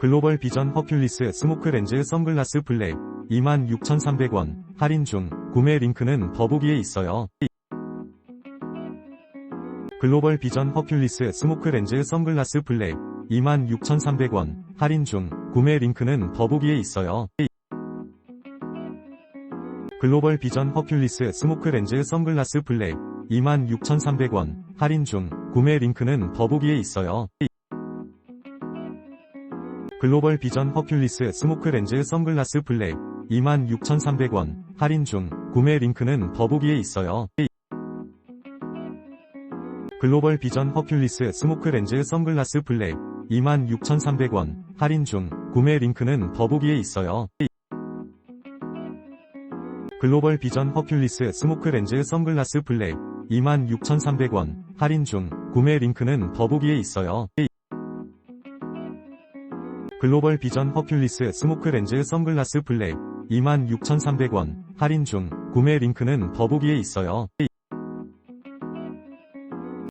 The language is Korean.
글로벌 비전 허큘리스 스모크 렌즈 선글라스 블랙 26,300원 할인 중 구매 링크는 더보기에 있어요. 글로벌 비전 허큘리스 스모크 렌즈 선글라스 블랙 26,300원 할인 중 구매 링크는 더보기에 있어요. 글로벌 비전 허큘리스 스모크 렌즈 선글라스 블랙 26,300원 할인 중 구매 링크는 더보기에 있어요. 글로벌 비전 허큘리스 스모크 렌즈 선글라스 블랙 26,300원 할인 중 구매 링크는 더보기에 있어요. 글로벌 비전 허큘리스 스모크 렌즈 선글라스 블랙 26,300원 할인 중 구매 링크는 더보기에 있어요. 글로벌 비전 허큘리스 스모크 렌즈 선글라스 블랙 26,300원 할인 중 구매 링크는 더보기에 있어요. 글로벌 비전 허큘리스 스모크 렌즈 선글라스 블랙 26,300원 할인 중 구매 링크는 더보기에 있어요.